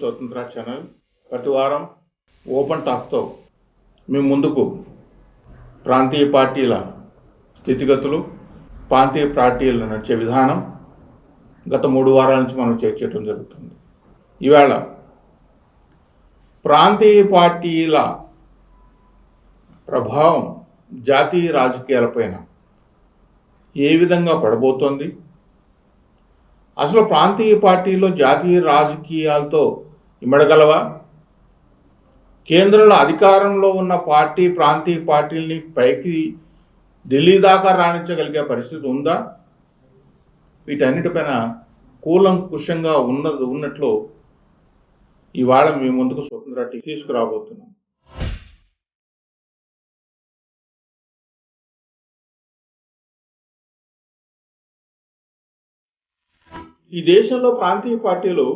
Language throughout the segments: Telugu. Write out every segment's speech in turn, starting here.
స్వతంత్ర ఛానల్. ప్రతి వారం ఓపెన్ టాక్తో మేము ముందుకు ప్రాంతీయ పార్టీల స్థితిగతులు ప్రాంతీయ పార్టీలు నడిచే విధానం గత మూడు వారాల నుంచి మనం చర్చించడం జరుగుతుంది. ఈవేళ ప్రాంతీయ పార్టీల ప్రభావం జాతీయ రాజకీయాలపైన ఏ విధంగా పడబోతోంది? అసలు ప్రాంతీయ పార్టీలో జాతీయ రాజకీయాలతో ఇమ్మడగలవా? కేంద్రంలో అధికారంలో ఉన్న పార్టీ ప్రాంతీయ పార్టీల్ని పైకి ఢిల్లీ దాకా రాణించగలిగే పరిస్థితి ఉందా? వీటన్నిటిపైన కూలంకుషంగా ఉన్నది ఉన్నట్లు ఇవాళ మీ ముందుకు స్వతంత్ర టీ తీసుకురాబోతున్నాం. ఈ దేశంలో ప్రాంతీయ పార్టీలు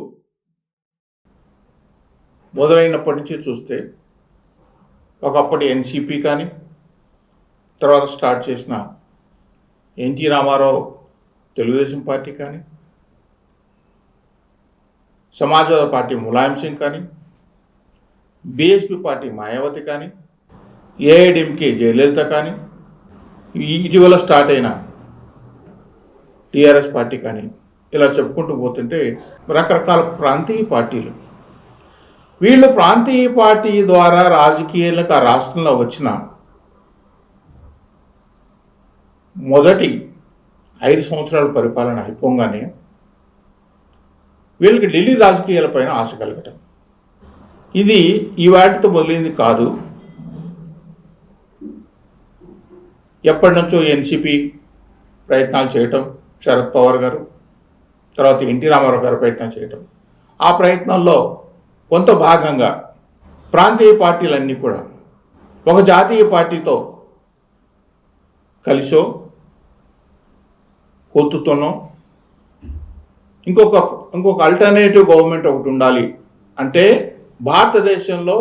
మొదలైనప్పటి నుంచి చూస్తే ఒకప్పటి ఎన్సిపి కానీ తర్వాత స్టార్ట్ చేసిన ఎన్టీ రామారావు తెలుగుదేశం పార్టీ కానీ సమాజ్వాద పార్టీ ములాయం సింగ్ కానీ బీఎస్పీ పార్టీ మాయావతి కానీ ఏఐడిఎంకే జయలలిత కానీ ఇటీవల స్టార్ట్ అయిన టీఆర్ఎస్ పార్టీ కానీ ఇలా చెప్పుకుంటూ పోతుంటే రకరకాల ప్రాంతీయ పార్టీలు వీళ్ళు ప్రాంతీయ పార్టీ ద్వారా రాజకీయాలకు ఆ రాష్ట్రంలో వచ్చిన మొదటి ఐదు సంవత్సరాల పరిపాలన అయిపోగానే వీళ్ళకి ఢిల్లీ రాజకీయాలపైన ఆశ కలగటం. ఇది ఈ వాటితో మొదలైంది కాదు. ఎప్పటి నుంచో ఎన్సిపి ప్రయత్నాలు చేయటం శరద్ పవార్ గారు తర్వాత ఎన్టీ రామారావు గారు ప్రయత్నం చేయటం. ఆ ప్రయత్నంలో కొంత భాగంగా ప్రాంతీయ పార్టీలన్నీ కూడా ఒక జాతీయ పార్టీతో కలిసో పొత్తుతోనో ఇంకొక ఇంకొక అల్టర్నేటివ్ గవర్నమెంట్ ఒకటి ఉండాలి అంటే భారతదేశంలో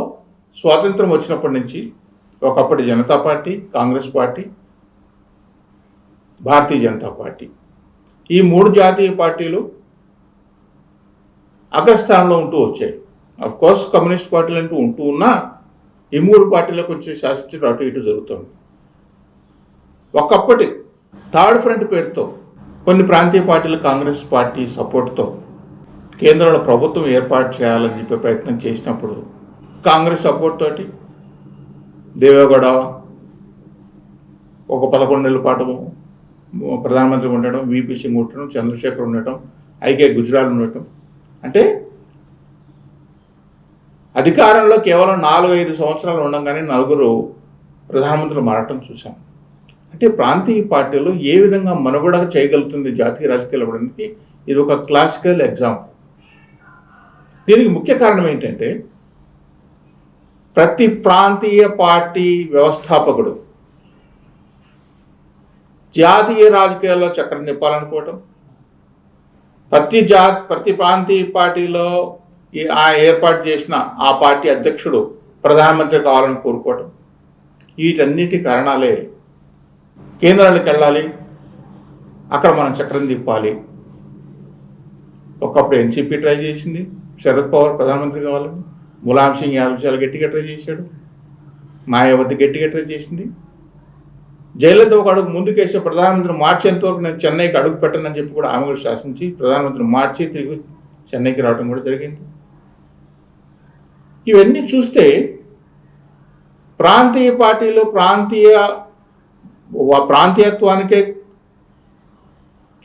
స్వాతంత్రం వచ్చినప్పటి నుంచి ఒకప్పటి Janata party Congress party Bharatiya Janata party. ఈ మూడు జాతీయ పార్టీలు అగ్రస్థానంలో ఉంటూ వచ్చాయి. కోర్స్ కమ్యూనిస్ట్ పార్టీలు అంటూ ఉంటూ ఉన్నా ఈ మూడు పార్టీలకు వచ్చే శాసించడం అటు ఇటు జరుగుతుంది. ఒకప్పటి థర్డ్ ఫ్రంట్ పేరుతో కొన్ని ప్రాంతీయ పార్టీలు కాంగ్రెస్ పార్టీ సపోర్ట్తో కేంద్రంలో ప్రభుత్వం ఏర్పాటు చేయాలని చెప్పే ప్రయత్నం చేసినప్పుడు కాంగ్రెస్ సపోర్ట్ తోటి దేవేగౌడ ఒక పదకొండు నెలల పాటు ప్రధానమంత్రి ఉండడం విపి సింగ్ ఉండటం చంద్రశేఖర్ ఉండటం ఐకే గుజరాల్ ఉండటం. అంటే అధికారంలో కేవలం నాలుగు ఐదు సంవత్సరాలు ఉండగానే నలుగురు ప్రధానమంత్రులు మారటం చూశాం. అంటే ప్రాంతీయ పార్టీలు ఏ విధంగా మనుగడ చేయగలుగుతుంది జాతీయ రాజకీయాలు ఇవ్వడానికి ఇది ఒక క్లాసికల్ ఎగ్జాంపుల్ దీనికి ముఖ్య కారణం ఏంటంటే ప్రతి ప్రాంతీయ పార్టీ వ్యవస్థాపకుడు జాతీయ రాజకీయాల్లో చక్రం నింపాలనుకోవటం ప్రతి జా ప్రతి ప్రాంతీయ పార్టీలో ఆ ఏర్పాటు చేసిన ఆ పార్టీ అధ్యక్షుడు ప్రధానమంత్రి కావాలని కోరుకోవటం. వీటన్నిటి కారణాలే కేంద్రానికి వెళ్ళాలి అక్కడ మనం చక్రం తిప్పాలి. ఒకప్పుడు ఎన్సీపీ ట్రై చేసింది శరద్ పవార్ ప్రధానమంత్రి కావాలని. ములాం సింగ్ యాదవ్ చాలా గట్టిగా ట్రై చేశాడు మాయావతి గట్టిగా ట్రై చేసింది. జయలలిత ఒక అడుగు ముందుకేసి ప్రధానమంత్రిని మార్చేంత వరకు నేను చెన్నైకి అడుగు పెట్టనని చెప్పి కూడా ఆమె కూడా శాసించి ప్రధానమంత్రిని మార్చి తిరిగి చెన్నైకి రావడం కూడా జరిగింది. ఇవన్నీ చూస్తే ప్రాంతీయ పార్టీలు ప్రాంతీయ వా- ప్రాంతీయత్వానికే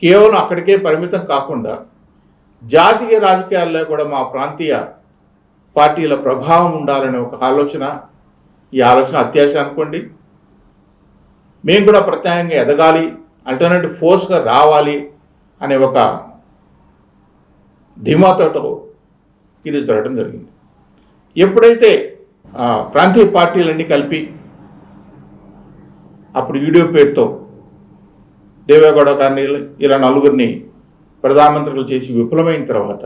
కేవలం అక్కడికే పరిమితం కాకుండా జాతీయ రాజకీయాల్లో కూడా మా ప్రాంతీయ పార్టీల ప్రభావం ఉండాలనే ఒక ఆలోచన ఈ ఆలోచన అత్యాశ అనుకోండి. మేము కూడా ప్రత్యేకంగా ఎదగాలి అల్టర్నేటివ్ ఫోర్స్గా రావాలి అనే ఒక ధీమాతో ఇది జరగడం జరిగింది. ఎప్పుడైతే ప్రాంతీయ పార్టీలన్నీ కలిపి అప్పుడు వీడియో పేరుతో దేవేగౌడ గారిని ఇలా నలుగురిని ప్రధానమంత్రులు చేసి విఫలమైన తర్వాత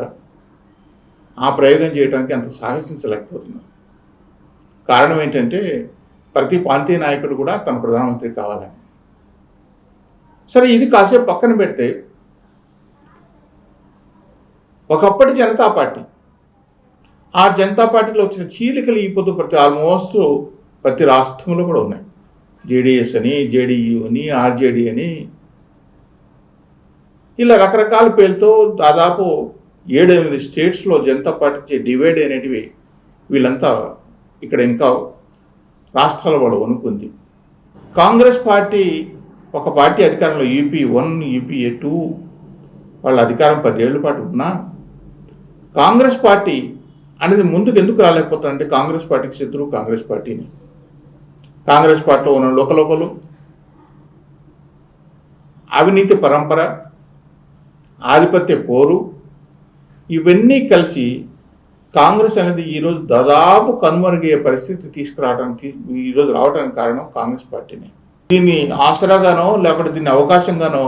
ఆ ప్రయోగం చేయడానికి అంత సాహసించలేకపోతున్నారు. కారణం ఏంటంటే ప్రతి ప్రాంతీయ నాయకుడు కూడా తన ప్రధానమంత్రి కావాలని. సరే ఇది కాసేపు పక్కన పెడితే ఒకప్పటి జనతా పార్టీ ఆ జనతా పార్టీలో వచ్చిన చీలికలు ఈ పొద్దు ప్రతి ఆల్మోస్ట్ ప్రతి రాష్ట్రంలో కూడా ఉన్నాయి. జేడిఎస్ అని జేడియు అని ఆర్జేడి అని. ఇలా రకరకాల పేర్లతో దాదాపు ఏడెనిమిది స్టేట్స్లో జనతా పార్టీ డివైడ్ అనేటివి వీళ్ళంతా ఇక్కడ ఇంకా రాష్ట్రాల వాళ్ళు వణుకుంది. కాంగ్రెస్ పార్టీ ఒక పార్టీ అధికారంలో యూపీ వన్ యూపీఏ టూ వాళ్ళ అధికారం పదేళ్ళ పాటు ఉన్నా కాంగ్రెస్ పార్టీ అనేది ముందుకు ఎందుకు రాలేకపోతారంటే కాంగ్రెస్ పార్టీకి శత్రువు కాంగ్రెస్ పార్టీని. కాంగ్రెస్ పార్టీలో ఉన్న లోకలోకలు అవినీతి పరంపర ఆధిపత్య పోరు ఇవన్నీ కలిసి కాంగ్రెస్ అనేది ఈరోజు దాదాపు కనుమరుగయ్యే పరిస్థితి తీసుకురావడానికి ఈరోజు రావడానికి కారణం కాంగ్రెస్ పార్టీని. దీన్ని ఆసరాగానో లేకపోతే దీన్ని అవకాశంగానో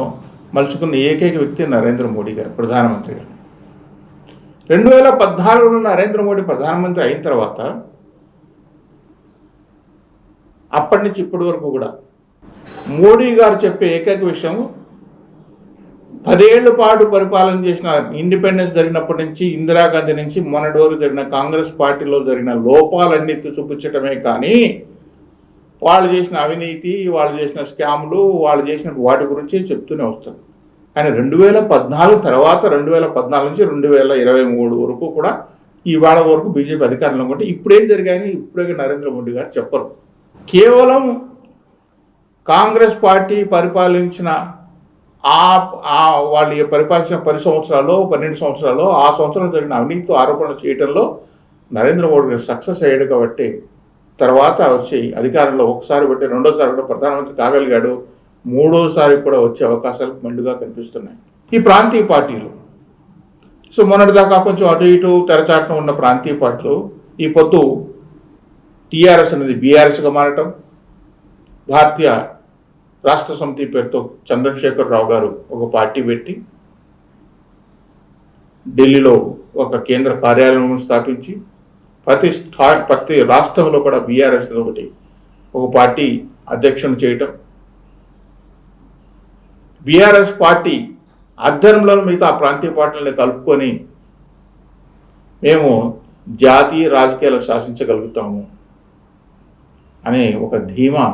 మలుచుకున్న ఏకైక వ్యక్తి నరేంద్ర మోడీ గారు ప్రధానమంత్రి గారు. రెండు వేల పద్నాలుగులో నరేంద్ర మోడీ ప్రధానమంత్రి అయిన తర్వాత అప్పటి నుంచి ఇప్పటి వరకు కూడా మోడీ గారు చెప్పే ఏకైక విషయం పదేళ్ళ పాటు పరిపాలన చేసిన ఇండిపెండెన్స్ జరిగినప్పటి నుంచి ఇందిరాగాంధీ నుంచి మొన్నటి వరకు జరిగిన కాంగ్రెస్ పార్టీలో జరిగిన లోపాలన్నీ చూపించటమే కానీ వాళ్ళు చేసిన అవినీతి వాళ్ళు చేసిన స్కాములు వాళ్ళు చేసిన వాటి గురించి చెప్తూనే వస్తారు. కానీ రెండు వేల పద్నాలుగు తర్వాత రెండు వేల పద్నాలుగు నుంచి రెండు వేల ఇరవై మూడు వరకు కూడా ఇవాళ వరకు బీజేపీ అధికారంలో ఉంటే ఇప్పుడేం జరిగాయని ఇప్పుడే నరేంద్ర మోడీ గారు చెప్పరు. కేవలం కాంగ్రెస్ పార్టీ పరిపాలించిన ఆ వాళ్ళు పరిపాలించిన పది సంవత్సరాల్లో పన్నెండు సంవత్సరాల్లో ఆ సంవత్సరం జరిగిన అవినీతి ఆరోపణలు చేయడంలో నరేంద్ర మోడీ గారు సక్సెస్ అయ్యాడు కాబట్టి తర్వాత వచ్చి అధికారంలో ఒకసారి బట్టి రెండోసారి కూడా ప్రధానమంత్రి కాగలిగాడు. మూడోసారి కూడా వచ్చే అవకాశాలు మెండుగా కనిపిస్తున్నాయి. ఈ ప్రాంతీయ పార్టీలు. సో మొన్నటిదాకా కొంచెం అటు ఇటు తెరచాటం ఉన్న ప్రాంతీయ పార్టీలు ఈ పొద్దు టీఆర్ఎస్ అనేది బీఆర్ఎస్గా మారటం భారతీయ రాష్ట్ర సమితి పేరుతో చంద్రశేఖర్ రావు గారు ఒక పార్టీ పెట్టి ఢిల్లీలో ఒక కేంద్ర కార్యాలయం స్థాపించి ప్రతి స్థా ప్రతి రాష్ట్రంలో కూడా బీఆర్ఎస్ ఒకటి ఒక పార్టీ అధ్యక్షుని చేయటం బీఆర్ఎస్ పార్టీ ఆధ్వర్యంలో మిగతా ప్రాంతీయ పార్టీలను కలుపుకొని మేము జాతీయ రాజకీయాలు శాసించగలుగుతాము అనే ఒక ధీమా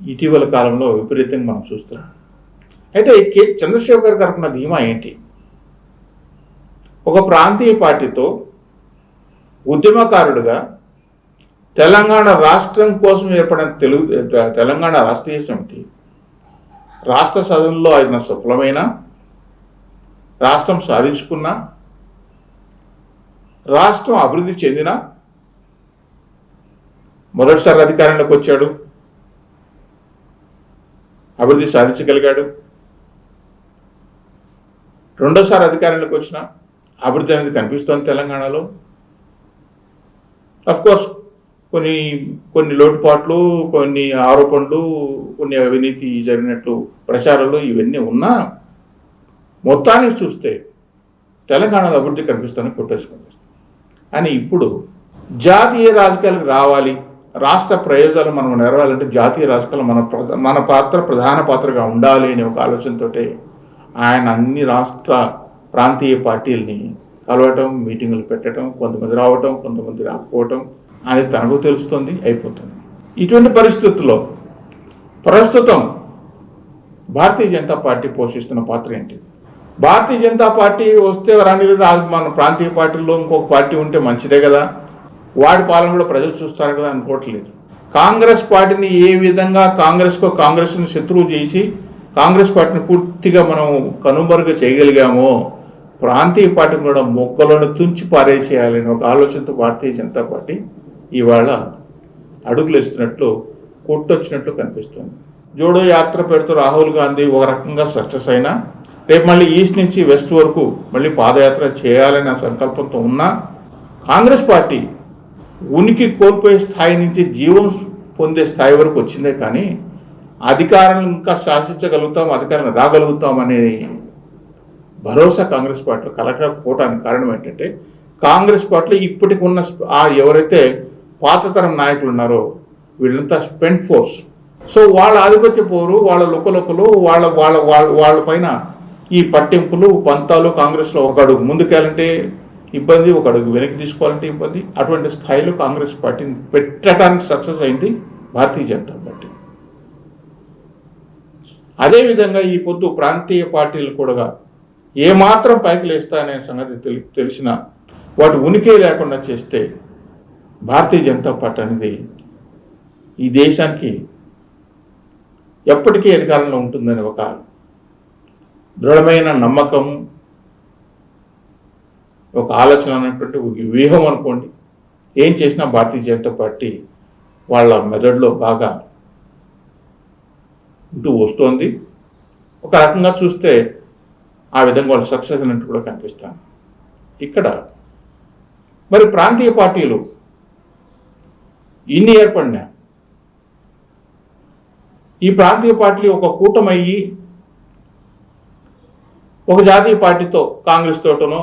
ఇటీవల కాలంలో విపరీతంగా మనం చూస్తున్నాం. అయితే కే చంద్రశేఖర్ గారికి ధీమా ఏంటి? ఒక ప్రాంతీయ పార్టీతో ఉద్యమకారుడుగా తెలంగాణ రాష్ట్రం కోసం ఏర్పడిన తెలుగు తెలంగాణ రాష్ట్రీయ సమితి రాష్ట్ర సదనంలో ఆయన సఫలమైన రాష్ట్రం సాధించుకున్న రాష్ట్రం అభివృద్ధి చెందిన మొదటిసారి అధికారంలోకి వచ్చాడు. అభివృద్ధి సాధించగలిగాడు. రెండోసారి అధికారంలోకి వచ్చిన అభివృద్ధి అనేది కనిపిస్తోంది తెలంగాణలో. అఫ్కోర్స్ కొన్ని కొన్ని లోటుపాట్లు కొన్ని ఆరోపణలు కొన్ని అవినీతి జరిగినట్లు ప్రచారాలు ఇవన్నీ ఉన్నా మొత్తానికి చూస్తే తెలంగాణలో అభివృద్ధి కనిపిస్తుందని కొట్టేసుకుంది అని ఇప్పుడు జాతీయ రాజకీయాలకు రావాలి రాష్ట్ర ప్రయోజనాలు మనం నెరవాలంటే జాతీయ రాజకీయాలు మన ప్రధా- మన పాత్ర ప్రధాన పాత్రగా ఉండాలి అనే ఒక ఆలోచనతో ఆయన అన్ని రాష్ట్ర ప్రాంతీయ పార్టీలని కలవటం మీటింగులు పెట్టడం కొంతమంది రావటం కొంతమంది రాకపోవటం అనేది తనకు తెలుస్తుంది అయిపోతుంది. ఇటువంటి పరిస్థితుల్లో ప్రస్తుతం భారతీయ జనతా పార్టీ పోషిస్తున్న పాత్ర ఏంటి? భారతీయ జనతా పార్టీ వస్తే రాని మన ప్రాంతీయ పార్టీలో ఇంకొక పార్టీ ఉంటే మంచిదే కదా. వాడి పాలన కూడా ప్రజలు చూస్తారు కదా అనుకోవట్లేదు. కాంగ్రెస్ పార్టీని ఏ విధంగా కాంగ్రెస్కు కాంగ్రెస్ని శత్రువు చేసి కాంగ్రెస్ పార్టీని పూర్తిగా మనం కనుమరుగు చేయగలిగామో ప్రాంతీయ పార్టీని కూడా మొక్కలను తుంచి పారేసేయాలని ఒక ఆలోచనతో భారతీయ జనతా పార్టీ ఇవాళ అడుగులు వేస్తున్నట్లు కొట్టొచ్చినట్లు కనిపిస్తుంది. జోడో యాత్ర పేరుతో రాహుల్ గాంధీ ఒక రకంగా సక్సెస్ అయినా రేపు మళ్ళీ ఈస్ట్ నుంచి వెస్ట్ వరకు మళ్ళీ పాదయాత్ర చేయాలనే సంకల్పంతో ఉన్నా కాంగ్రెస్ పార్టీ ఉనికి కోల్పోయే స్థాయి నుంచి జీవం పొందే స్థాయి వరకు వచ్చిందే కానీ అధికారం ఇంకా శాసించగలుగుతాం అధికారం రాగలుగుతాం అనే భరోసా కాంగ్రెస్ పార్టీలో కలగకపోవడానికి కారణం ఏంటంటే కాంగ్రెస్ పార్టీలో ఇప్పటికి ఉన్న ఆ ఎవరైతే పాతతరం నాయకులు ఉన్నారో వీళ్ళంతా స్పెంట్ ఫోర్స్. సో వాళ్ళ ఆధిపత్య పోరు వాళ్ళ లుకలుకలు వాళ్ళ వాళ్ళ వాళ్ళ వాళ్ళ పైన ఈ పట్టింపులు పంతాలు కాంగ్రెస్లో ఒక అడుగు ముందుకెళ్ళంటే ఇబ్బంది ఒక అడుగు వెనక్కి తీసుకోవాలంటే ఇబ్బంది. అటువంటి స్థాయిలో కాంగ్రెస్ పార్టీని పెట్టడానికి సక్సెస్ అయింది భారతీయ జనతా పార్టీ. అదేవిధంగా ఈ పొద్దు ప్రాంతీయ పార్టీలు కూడా ఏమాత్రం పైకి లేస్తాయనే సంగతి తెలి తెలిసిన వాటి ఉనికి లేకుండా చేస్తే భారతీయ జనతా పార్టీ అనేది ఈ దేశానికి ఎప్పటికీ అధికారంలో ఉంటుందని ఒక దృఢమైన నమ్మకం ఒక ఆలోచన అనేటువంటి ఒక వ్యూహం అనుకోండి. ఏం చేసినా భారతీయ జనతా పార్టీ వాళ్ళ మెదడులో బాగా ఉంటూ వస్తోంది. ఒక రకంగా చూస్తే ఆ విధంగా వాళ్ళు సక్సెస్ అన్నట్టు కూడా కనిపిస్తాను ఇక్కడ మరి ప్రాంతీయ పార్టీలు ఇన్ని ఏర్పడినా. ఈ ప్రాంతీయ పార్టీలు ఒక కూటమయ్యి ఒక జాతీయ పార్టీతో కాంగ్రెస్ తోటనో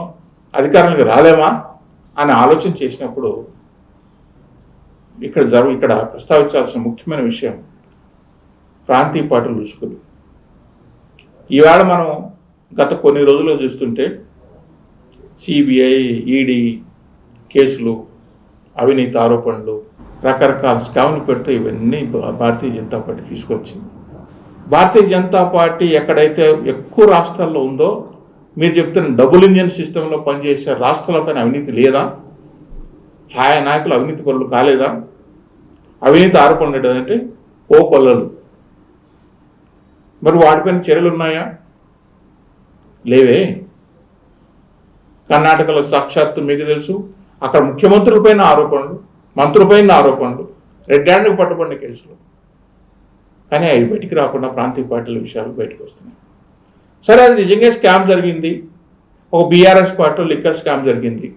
అధికారానికి రాలేమా అని ఆలోచన చేసినప్పుడు ఇక్కడ జరుగు ఇక్కడ ప్రస్తావించాల్సిన ముఖ్యమైన విషయం ప్రాంతీయ పార్టీలు రుచుకులు ఈవేళ మనం గత కొన్ని రోజుల్లో చూస్తుంటే సిబిఐ ఈడీ కేసులు అవినీతి ఆరోపణలు రకరకాల స్కామ్లు పెడితే ఇవన్నీ భా- భారతీయ జనతా పార్టీ తీసుకొచ్చింది. భారతీయ జనతా పార్టీ ఎక్కడైతే ఎక్కువ రాష్ట్రాల్లో ఉందో మీరు చెప్తున్న డబుల్ ఇంజన్ సిస్టంలో పనిచేసే రాష్ట్రాలపైన అవినీతి లేదా? ఆయా నాయకులు అవినీతి పనులు కాలేదా? అవినీతి ఆరోపణలు అంటే ఓ కొల్లలు. మరి వాటిపైన చర్యలు ఉన్నాయా? లేవే. కర్ణాటకలో సాక్షాత్తు మీకు తెలుసు అక్కడ ముఖ్యమంత్రులపైన ఆరోపణలు. మంత్రులపైన ఆరోపణలు. రెడ్ హ్యాండ్కి పట్టుబడిన కేసులు. కానీ అవి బయటికి రాకుండా ప్రాంతీయ పార్టీల విషయాలు బయటకు వస్తున్నాయి. సరే అది నిజంగా స్కామ్ జరిగింది. ఒక బీఆర్ఎస్ పార్టీలో లిక్కర్ స్కామ్ జరిగింది.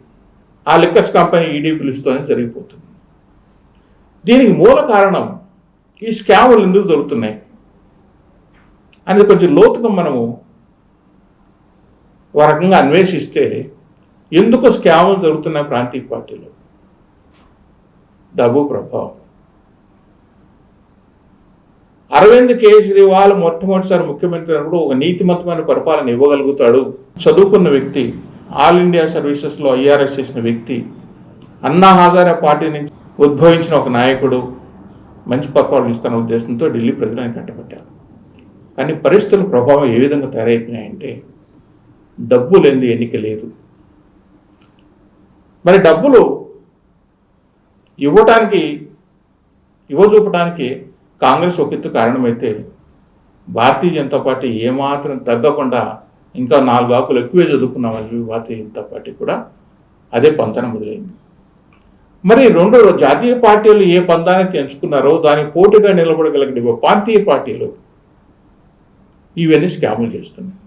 ఆ లిక్కర్ కంపెనీ ఈడీ పిలుస్తూనే జరిగిపోతుంది. దీనికి మూల కారణం ఈ స్కాములు ఎందుకు జరుగుతున్నాయి? అనేది కొంచెం లోతుగా మనము ఒక రకంగా అన్వేషిస్తే ఎందుకు స్కాములు జరుగుతున్నాయి ప్రాంతీయ పార్టీలో? డబ్బు ప్రభావం అరవింద్ కేజ్రీవాల్ మొట్టమొదటిసారి ముఖ్యమంత్రి అయినప్పుడు ఒక నీతిమంతమైన పరిపాలన ఇవ్వగలుగుతాడు. చదువుకున్న వ్యక్తి ఆల్ ఇండియా సర్వీసెస్లో ఐఆర్ఎస్ చేసిన వ్యక్తి అన్నా హజారా పార్టీ నుంచి ఉద్భవించిన ఒక నాయకుడు మంచి పరిపాలన ఇస్తున్న ఉద్దేశంతో ఢిల్లీ ప్రజలను కట్టబెట్టారు. కానీ పరిస్థితుల ప్రభావం ఏ విధంగా తయారైపోయినాయంటే డబ్బు లేని ఎన్నిక లేదు. మరి డబ్బులు ఇవ్వటానికి ఇవ్వచూపటానికి కాంగ్రెస్ ఒకెత్తు కారణమైతే భారతీయ జనతా పార్టీ ఏమాత్రం తగ్గకుండా ఇంకా నాలుగు ఆకులు ఎక్కువే చదువుకున్నామని చెప్పి భారతీయ జనతా పార్టీ కూడా అదే పంతన మొదలైంది. మరి రెండు జాతీయ పార్టీలు ఏ పంతాన్ని ఎంచుకున్నారో దానికి పోటీగా నిలబడగలిగిన ప్రాంతీయ పార్టీలు ఇవన్నీ స్కాములు చేస్తున్నాయి.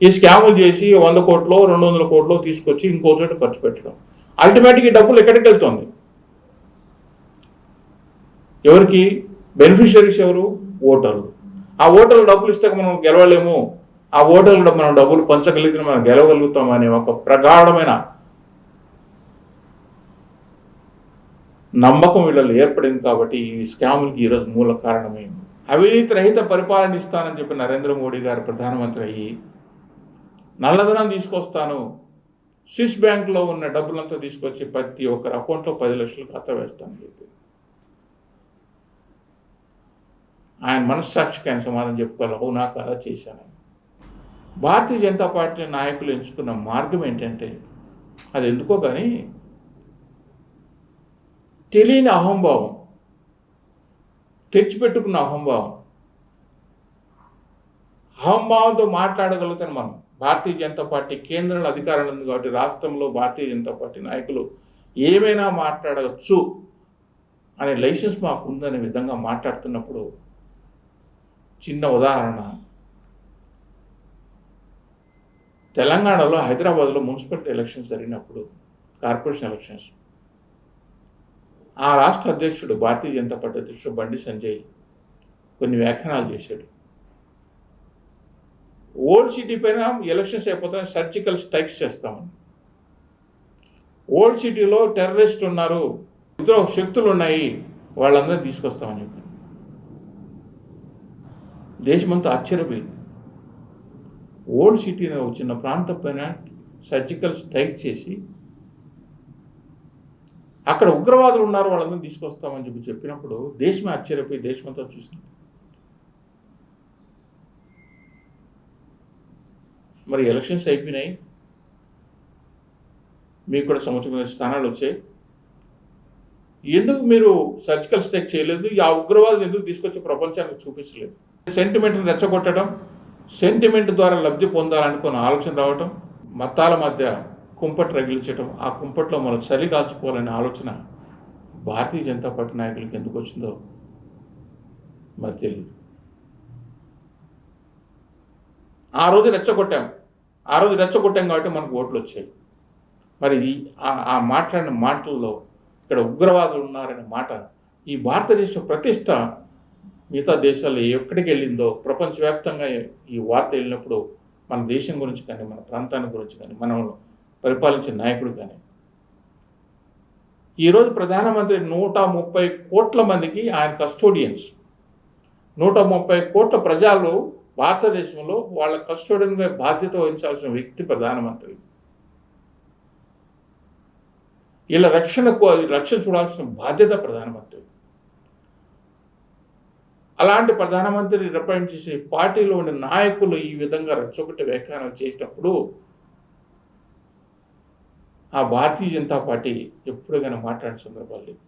ఈ స్కాములు చేసి వంద కోట్లు రెండు వందల కోట్లు తీసుకొచ్చి ఇంకో చోట ఖర్చు పెట్టడం. అల్టిమేట్గా ఈ డబ్బులు ఎక్కడికి వెళ్తుంది? ఎవరికి? బెనిఫిషరీస్ ఎవరు? ఓటర్లు. ఆ ఓటర్లు డబ్బులు ఇస్తే మనం గెలవలేము. ఆ ఓటర్లు మనం డబ్బులు పంచగలిగితే మనం గెలవగలుగుతాం అనే ఒక ప్రగాఢమైన నమ్మకం వీళ్ళలో ఏర్పడింది కాబట్టి ఈ స్కాములకి ఈరోజు మూల కారణమైంది అవినీతి రహిత పరిపాలన ఇస్తానని చెప్పి నరేంద్ర మోడీ గారు ప్రధానమంత్రి అయ్యి నల్లధనం తీసుకొస్తాను స్విస్ బ్యాంక్లో ఉన్న డబ్బులంతా తీసుకొచ్చి ప్రతి ఒక్కరి అకౌంట్లో పది లక్షలు ఖాతా వేస్తానని చెప్పి. ఆయన మనస్సాక్షికి ఆయన సమాధానం చెప్పుకోవాలి. అవునా కాదా చేశాను. భారతీయ జనతా పార్టీ నాయకులు ఎంచుకున్న మార్గం ఏంటంటే అది ఎందుకో కానీ తెలియని అహంభావం తెచ్చిపెట్టుకున్న అహంభావం. అహంభావంతో మాట్లాడగలుగుతాను మనం. భారతీయ జనతా పార్టీ కేంద్రంలో అధికారంలో ఉంది కాబట్టి రాష్ట్రంలో భారతీయ జనతా పార్టీ నాయకులు ఏమైనా మాట్లాడవచ్చు అనే లైసెన్స్ మాకు ఉందనే విధంగా మాట్లాడుతున్నప్పుడు చిన్న ఉదాహరణ. తెలంగాణలో హైదరాబాద్లో మున్సిపల్ ఎలక్షన్స్ జరిగినప్పుడు కార్పొరేషన్ ఎలక్షన్స్. ఆ రాష్ట్ర అధ్యక్షుడు భారతీయ జనతా పార్టీ అధ్యక్షుడు బండి సంజయ్ కొన్ని వ్యాఖ్యానాలు చేశాడు. ఓల్డ్ సిటీ పైన ఎలక్షన్స్ అయిపోతే సర్జికల్ స్ట్రైక్స్ చేస్తామని. ఓల్డ్ సిటీలో టెర్రరిస్ట్ ఉన్నారు ఇద్దరు శక్తులు ఉన్నాయి వాళ్ళందరినీ తీసుకొస్తామని చెప్పారు. దేశమంతా ఆశ్చర్యపోయింది. ఓల్డ్ సిటీ వచ్చిన ఒక చిన్న ప్రాంతం పైన సర్జికల్ స్ట్రైక్ చేసి అక్కడ ఉగ్రవాదులు ఉన్నారు వాళ్ళందరినీ తీసుకొస్తామని చెప్పి చెప్పినప్పుడు దేశమే ఆశ్చర్యపోయి దేశమంతా చూస్తుంది మరి ఎలక్షన్స్ అయిపోయినాయి. మీకు కూడా సంవత్సరం స్థానాలు వచ్చాయి. ఎందుకు మీరు సర్జికల్ స్ట్రైక్ చేయలేదు? ఆ ఉగ్రవాదులు ఎందుకు తీసుకొచ్చి ప్రపంచానికి చూపించలేదు? సెంటిమెంట్ని రెచ్చగొట్టడం సెంటిమెంట్ ద్వారా లబ్ధి పొందాలనుకున్న ఆలోచన రావటం మతాల మధ్య కుంపట్ రగిలించడం ఆ కుంపట్లో మనం చలి కాల్చుకోవాలనే ఆలోచన భారతీయ జనతా పార్టీ నాయకులకి ఎందుకు వచ్చిందో మరి తెలియదు ఆ రోజు రెచ్చగొట్టాం. ఆ రోజు రెచ్చగొట్టాం కాబట్టి మనకు ఓట్లు వచ్చాయి. మరి ఆ- ఆ మాట్లాడిన మాటల్లో ఇక్కడ ఉగ్రవాదులు ఉన్నారనే మాట ఈ భారతదేశ ప్రతిష్ట మిగతా దేశాల్లో ఎక్కడికి వెళ్ళిందో ప్రపంచవ్యాప్తంగా ఈ వార్త వెళ్ళినప్పుడు మన దేశం గురించి కానీ మన ప్రాంతాన్ని గురించి కానీ మనం పరిపాలించే నాయకుడు కానీ. ఈరోజు ప్రధానమంత్రి నూట ముప్పై కోట్ల మందికి ఆయన కస్టోడియన్స్. నూట ముప్పై కోట్ల ప్రజలు భారతదేశంలో వాళ్ళ కస్టోడియన్గా బాధ్యత వహించాల్సిన వ్యక్తి ప్రధానమంత్రి. వీళ్ళ రక్షణకు రక్షణ చూడాల్సిన బాధ్యత ప్రధానమంత్రి. అలాంటి ప్రధానమంత్రి రిప్రజెంట్ చేసే పార్టీలో ఉండే నాయకులు ఈ విధంగా రెచ్చగొట్టి వ్యాఖ్యానం చేసినప్పుడు ఆ భారతీయ జనతా పార్టీ ఎప్పుడు కానీ మాట్లాడిన సందర్భాలు లేవు.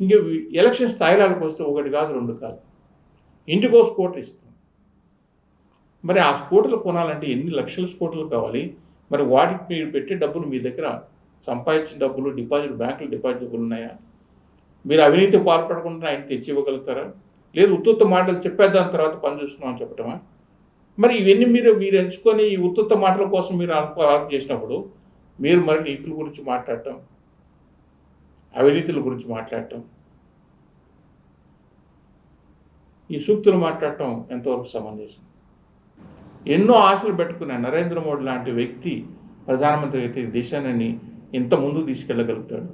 ఇంక ఎలక్షన్ స్థాయిలకు వస్తే ఒకటి కాదు రెండు కాదు. ఇంటికో స్కూటర్ ఇస్తాం మరి ఆ స్కూటర్లు కొనాలంటే ఎన్ని లక్షల స్కూటర్లు కావాలి? మరి వాటికి మీరు పెట్టే డబ్బులు మీ దగ్గర సంపాదించిన డబ్బులు డిపాజిట్ బ్యాంకులు డిపాజిట్ డబ్బులు ఉన్నాయా? మీరు అవినీతి పాల్పడకుండా ఆయన తెచ్చి ఇవ్వగలుగుతారా? లేదు ఉత్తుత్త మాటలు చెప్పేద్దాని తర్వాత పని చూసుకున్నాం అని చెప్పటమా? మరి ఇవన్నీ మీరు మీరు ఎంచుకొని ఈ ఉత్తుత్త మాటల కోసం మీరు అనుకో చేసినప్పుడు మీరు మరి నీతుల గురించి మాట్లాడటం అవినీతుల గురించి మాట్లాడటం ఈ సూక్తులు మాట్లాడటం ఎంతవరకు సమంజసం? ఎన్నో ఆశలు పెట్టుకున్న నరేంద్ర మోడీ లాంటి వ్యక్తి ప్రధానమంత్రి అయితే ఈ దేశాన్ని ఇంత ముందు తీసుకెళ్ళగలుగుతాడు.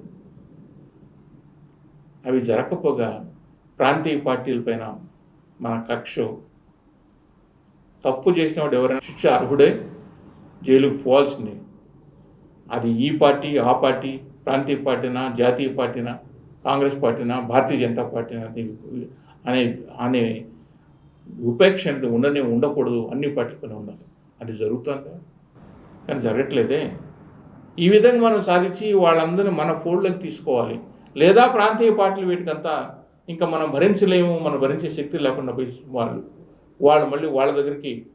అవి జరగకపోగా ప్రాంతీయ పార్టీలపైన మన కక్ష తప్పు చేసిన వాడు ఎవరైనా శిక్ష అర్హుడే? జైలుకు పోవాల్సిందే. అది ఈ పార్టీ ఆ పార్టీ ప్రాంతీయ పార్టీనా జాతీయ పార్టీనా కాంగ్రెస్ పార్టీనా భారతీయ జనతా పార్టీనా? అనే అనే ఉపేక్ష ఉండనే ఉండకూడదు అన్ని పట్టుకుని ఉండాలి. అది జరుగుతుందా? కానీ జరగట్లేదే. ఈ విధంగా మనం సాధించి వాళ్ళందరినీ మన ఫోల్డ్లోకి తీసుకోవాలి. లేదా ప్రాంతీయ పార్టీలు వీటికంతా ఇంకా మనం భరించలేము మనం భరించే శక్తి లేకుండా పోయి వాళ్ళు వాళ్ళు మళ్ళీ వాళ్ళ దగ్గరికి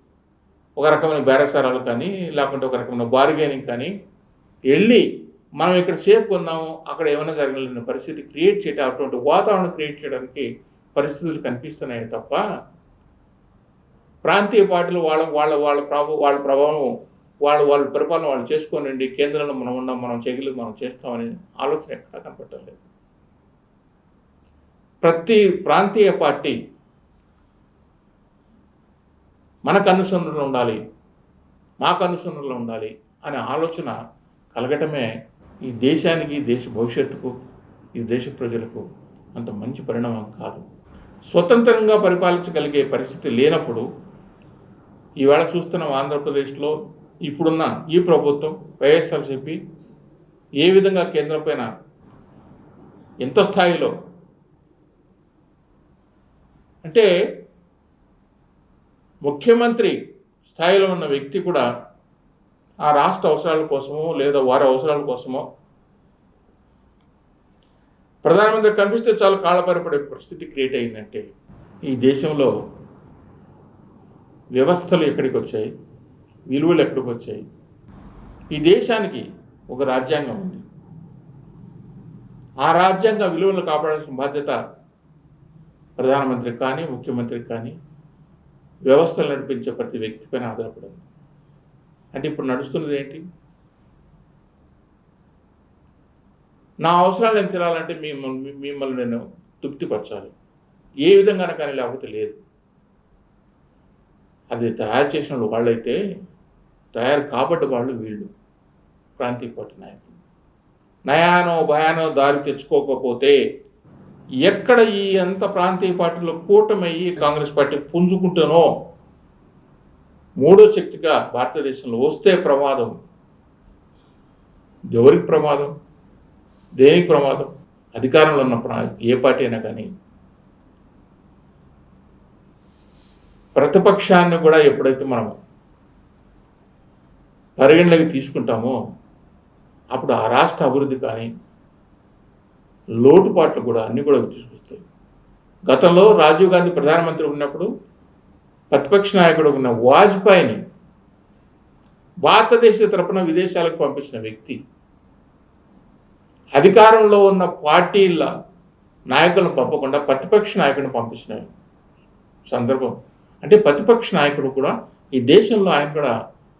ఒక రకమైన బేరసారాలు కానీ లేకుంటే ఒక రకమైన బార్గెనింగ్ కానీ వెళ్ళి మనం ఇక్కడ సేఫ్ ఉన్నాము అక్కడ ఏమైనా జరగలేని పరిస్థితి క్రియేట్ చేయడం అటువంటి వాతావరణం క్రియేట్ చేయడానికి పరిస్థితులు కనిపిస్తున్నాయి తప్ప ప్రాంతీయ పార్టీలు వాళ్ళ వాళ్ళ వాళ్ళ ప్రభావ వాళ్ళ ప్రభావం వాళ్ళు వాళ్ళ పరిపాలన వాళ్ళు చేసుకోనండి కేంద్రంలో మనం ఉన్నాం మనం చేయగలిగి మనం చేస్తామని ఆలోచన ఎక్కడా కనపడటం లేదు. ప్రతి ప్రాంతీయ పార్టీ మనకు అనుసరణలో ఉండాలి మాకు అనుసరణలో ఉండాలి అనే ఆలోచన కలగటమే ఈ దేశానికి దేశ భవిష్యత్తుకు ఈ దేశ ప్రజలకు అంత మంచి పరిణామం కాదు. స్వతంత్రంగా పరిపాలించగలిగే పరిస్థితి లేనప్పుడు ఈవేళ చూస్తున్నాం ఆంధ్రప్రదేశ్లో ఇప్పుడున్న ఈ ప్రభుత్వం వైఎస్ఆర్సీపీ ఏ విధంగా కేంద్రం పైన ఎంత స్థాయిలో అంటే ముఖ్యమంత్రి స్థాయిలో ఉన్న వ్యక్తి కూడా ఆ రాష్ట్ర అవసరాల కోసమో లేదా వారి అవసరాల కోసమో ప్రధానమంత్రి కనిపిస్తే చాలా కాళ్ళపరపడే పరిస్థితి క్రియేట్ అయిందంటే ఈ దేశంలో వ్యవస్థలు ఎక్కడికి వచ్చాయి? విలువలు ఎక్కడికి వచ్చాయి? ఈ దేశానికి ఒక రాజ్యాంగం ఉంది. ఆ రాజ్యాంగ విలువలను కాపాడాల్సిన బాధ్యత ప్రధానమంత్రికి కానీ ముఖ్యమంత్రికి కానీ వ్యవస్థలు నడిపించే ప్రతి వ్యక్తిపైన ఆధారపడింది. అంటే ఇప్పుడు నడుస్తున్నది ఏంటి? నా అవసరాలు నేను తినాలంటే మిమ్మల్ని మిమ్మల్ని నేను తృప్తిపరచాలి. ఏ విధంగా కానీ లేకపోతే లేదు. అది తయారు చేసిన వాళ్ళు వాళ్ళైతే తయారు కాబట్టి వాళ్ళు వీళ్ళు ప్రాంతీయ పార్టీ నాయకులు. నయానో భయానో దారి తెచ్చుకోకపోతే ఎక్కడ ఈ అంత ప్రాంతీయ పార్టీలో కూటమయ్యి కాంగ్రెస్ పార్టీ పుంజుకుంటేనో మూడో శక్తిగా భారతదేశంలో వస్తే ప్రమాదం. ఎవరికి ప్రమాదం? దేనికి ప్రమాదం? అధికారంలో ఉన్న ప్రా- ఏ పార్టీ అయినా కానీ ప్రతిపక్షాన్ని కూడా ఎప్పుడైతే మనం పరిగణలోకి తీసుకుంటామో అప్పుడు ఆ రాష్ట్ర అభివృద్ధి కానీ లోటుపాట్లు కూడా అన్నీ కూడా తీసుకొస్తాయి గతంలో రాజీవ్ గాంధీ ప్రధానమంత్రి ఉన్నప్పుడు ప్రతిపక్ష నాయకుడు ఉన్న వాజ్పేయిని భారతదేశ తరపున విదేశాలకు పంపించిన వ్యక్తి అధికారంలో ఉన్న పార్టీల నాయకులను పంపకుండా ప్రతిపక్ష నాయకుడిని పంపించిన సందర్భం. అంటే ప్రతిపక్ష నాయకుడు కూడా ఈ దేశంలో ఆయన కూడా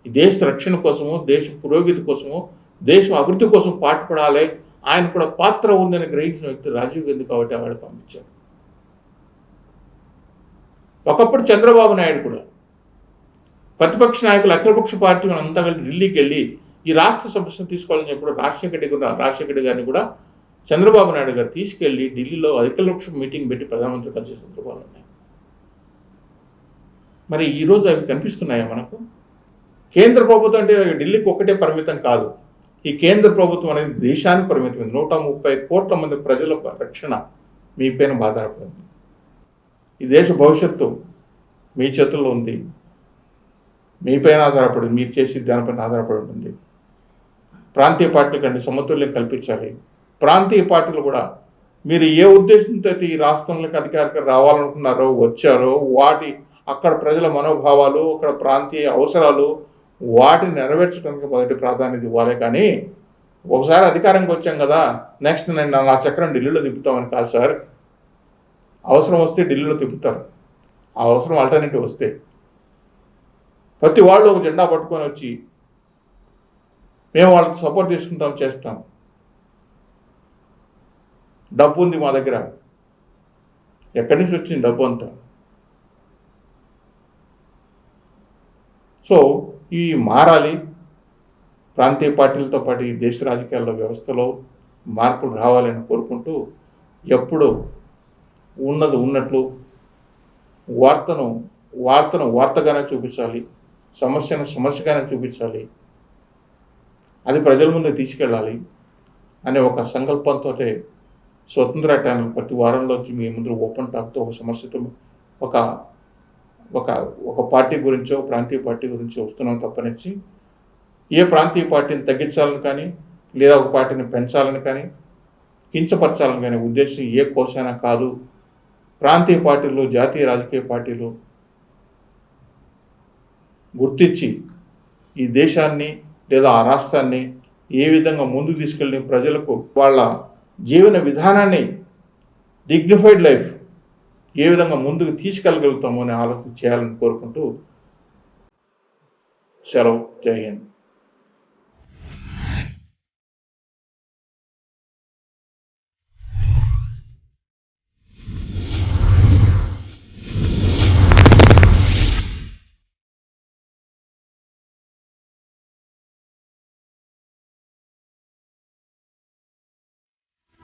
ఈ దేశ రక్షణ కోసము దేశ పురోగతి కోసము దేశం అభివృద్ధి కోసం పాటుపడాలి. ఆయన కూడా పాత్ర ఉందని గ్రహించిన వ్యక్తి రాజీవ్ గాంధీ కాబట్టి ఆవిడ పంపించారు. ఒకప్పుడు చంద్రబాబు నాయుడు కూడా ప్రతిపక్ష నాయకులు అఖిలపక్ష పార్టీ అంతా కలిసి ఢిల్లీకి వెళ్ళి ఈ రాష్ట్ర సమస్యను తీసుకోవాలని చెప్పి రాజశేఖర రెడ్డి కూడా రాజశేఖర గారిని కూడా చంద్రబాబు నాయుడు గారు తీసుకెళ్ళి ఢిల్లీలో అఖిలపక్ష మీటింగ్ పెట్టి ప్రధానమంత్రి కలిసే సందర్భాలు ఉన్నాయి. మరి ఈరోజు అవి కనిపిస్తున్నాయా మనకు? కేంద్ర ప్రభుత్వం అంటే ఢిల్లీకి ఒక్కటే పరిమితం కాదు. ఈ కేంద్ర ప్రభుత్వం అనేది దేశానికి పరిమితం నూట ముప్పై కోట్ల మంది ప్రజల రక్షణ మీ పైన బాధాపడింది. ఈ దేశ భవిష్యత్తు మీ చేతుల్లో ఉంది. మీ పైన ఆధారపడి మీరు చేసి దానిపైన ఆధారపడి ఉంటుంది. ప్రాంతీయ పార్టీలు కంటే సమతుల్యం కల్పించాలి. ప్రాంతీయ పార్టీలు కూడా మీరు ఏ ఉద్దేశంతో అయితే ఈ రాష్ట్రంలోకి అధికారికి రావాలనుకున్నారో వచ్చారో వాటి అక్కడ ప్రజల మనోభావాలు అక్కడ ప్రాంతీయ అవసరాలు వాటిని నెరవేర్చడానికి మొదటి ప్రాధాన్యత ఇవ్వాలి. కానీ ఒకసారి అధికారంకి వచ్చాం కదా నెక్స్ట్ నేను నా చక్రం ఢిల్లీలో తిప్పుతామని కాదు సార్. అవసరం వస్తే ఢిల్లీలో తిప్పుతారు. ఆ అవసరం ఆల్టర్నేటివ్ వస్తే. ప్రతి వాళ్ళు ఒక జెండా పట్టుకొని వచ్చి మేము వాళ్ళకి సపోర్ట్ తీసుకుంటాం చేస్తాం. డబ్బు ఉంది మా దగ్గర. ఎక్కడి నుంచి వచ్చింది డబ్బు అంతా? సో ఈ మారాలి. ప్రాంతీయ పార్టీలతో పాటు ఈ దేశ రాజకీయాల్లో వ్యవస్థలో మార్పులు రావాలని కోరుకుంటూ ఎప్పుడు ఉన్నది ఉన్నట్లు వార్తను వార్తను వార్తగానే చూపించాలి. సమస్యను సమస్యగానే చూపించాలి. అది ప్రజల ముందు తీసుకెళ్ళాలి అనే ఒక సంకల్పంతో స్వతంత్ర ఛానల్ ప్రతి వారంలో మీ ముందు ఓపెన్ టాక్తో ఒక సమస్యతో ఒక ఒక ఒక పార్టీ గురించో ప్రాంతీయ పార్టీ గురించో వస్తున్నాం తప్పనిచ్చి. ఏ ప్రాంతీయ పార్టీని తగ్గించాలని కానీ లేదా ఒక పార్టీని పెంచాలని కానీ కించపరచాలని కానీ ఉద్దేశం ఏ కోసైనా కాదు. ప్రాంతీయ పార్టీలు జాతీయ రాజకీయ పార్టీలు గుర్తించి ఈ దేశాన్ని లేదా ఆ రాష్ట్రాన్ని ఏ విధంగా ముందుకు తీసుకెళ్ళి ప్రజలకు వాళ్ళ జీవన విధానాన్ని డిగ్నిఫైడ్ లైఫ్ ఏ విధంగా ముందుకు తీసుకెళ్ళగలుగుతామో అని ఆలోచన చేయాలని కోరుకుంటూ సెలవు. జై హింద్.